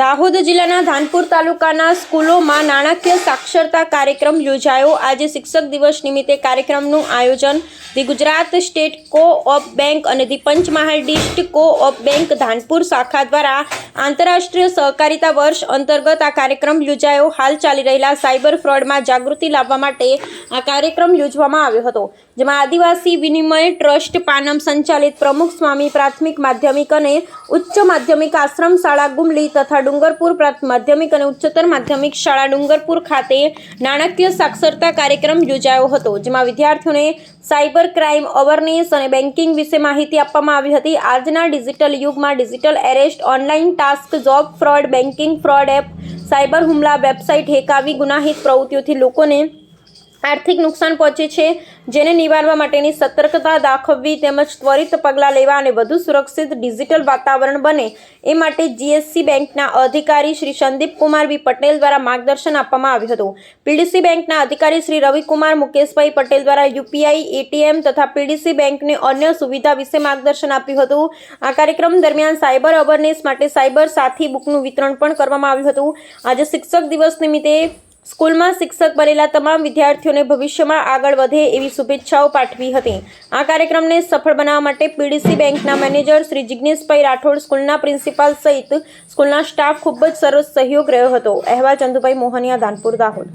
દાહોદ જિલ્લાના ધાનપુર તાલુકાના સ્કૂલોમાં નાણાકીય સાક્ષરતા કાર્યક્રમ યોજાયો. આજે શિક્ષક દિવસ નિમિત્તે કાર્યક્રમનું આયોજન the Gujarat state co op bank અને the Panchmahal dist co op bank Dhanpur શાખા દ્વારા આંતરરાષ્ટ્રીય સહકારિતા વર્ષ અંતર્ગત આ કાર્યક્રમ યોજાયો. હાલ ચાલી રહેલા સાયબર ફ્રોડમાં જાગૃતિ લાવવા માટે આ કાર્યક્રમ યોજવામાં આવ્યો હતો, જેમાં આદિવાસી વિનિમય ટ્રસ્ટ પાનમ સંચાલિત પ્રમુખ સ્વામી પ્રાથમિક માધ્યમિક અને ઉચ્ચ માધ્યમિક આશ્રમ શાળા ગુમલી તથા ડુંગરપુર પ્રાથ, માધ્યમિક અને ઉચ્ચતર માધ્યમિક શાળા ડુંગરપુર ખાતે નાણાકીય સાક્ષરતા કાર્યક્રમ યોજાયો હતો, જેમાં વિદ્યાર્થીઓને સાયબર ક્રાઇમ, અવેરનેસ અને બેન્કિંગ વિશે માહિતી આપવામાં આવી હતી. આજના ડિજિટલ યુગમાં digital arrest online task, job fraud banking fraud app, cyber હુમલા, વેબસાઇટ હેક ગુનાહિત પ્રવૃત્તિઓથી લોકોને આર્થિક નુકસાન પહોંચે છે. જેને નિવારવા માટેની સતર્કતા દાખવવી તેમજ ત્વરિત પગલાં લેવા અને વધુ સુરક્ષિત ડિજિટલ વાતાવરણ બને એ માટે જીએસસી બેંકના અધિકારી શ્રી સંદીપ કુમાર બી પટેલ દ્વારા માર્ગદર્શન આપવામાં આવ્યું હતું. પીડીસી બેંકના અધિકારી શ્રી રવિકુમાર મુકેશભાઈ પટેલ દ્વારા યુપીઆઈ એટીએમ તથા પીડીસી બેંકની અન્ય સુવિધા વિશે માર્ગદર્શન આપ્યું હતું. આ કાર્યક્રમ દરમિયાન સાયબર અવેરનેસ માટે સાયબર સાથી બુકનું વિતરણ પણ કરવામાં આવ્યું હતું. આજે શિક્ષક દિવસ નિમિત્તે સ્કૂલમાં શિક્ષક બનેલા તમામ વિદ્યાર્થીઓને ભવિષ્યમાં આગળ વધે એવી શુભેચ્છાઓ પાઠવી હતી. આ કાર્યક્રમને સફળ બનાવવા માટે પીડીસી બેંકના મેનેજર શ્રી જિજ્ઞેશભાઈ રાઠોડ સ્કૂલના પ્રિન્સિપાલ સહિત સ્કૂલના સ્ટાફ ખૂબ જ સરસ સહયોગ રહ્યો હતો. અહેવાલ ચંદુભાઈ મોહનિયા દાનપુર દાહોદ.